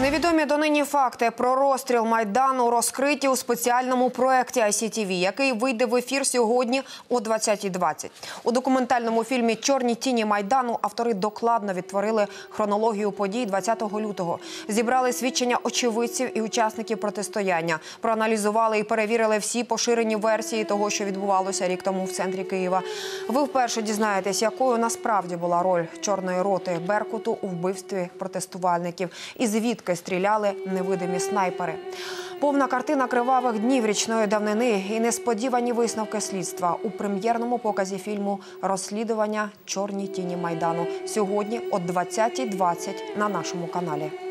Невідомі донині факти про розстріл майдану розкриті у спеціальному проєкті ICTV, який вийде в ефір сьогодні о 20.20. У документальному фільмі Чорні тіні майдану автори докладно відтворили хронологію подій 20 лютого. Зібрали свідчення очевидців і учасників протистояння, проаналізували і перевірили всі поширені версії того, що відбувалося рік тому в центрі Києва. Ви вперше дізнаєтесь, якою насправді була роль чорної роти Беркуту у вбивстві протестувальників і звідки стріляли невидимі снайпери. Повна картина кривавих днів річної давнини і несподівані висновки слідства у прем'єрному показі фільму Розслідування Чорні тіні майдану сьогодні о 20.20 на нашому каналі.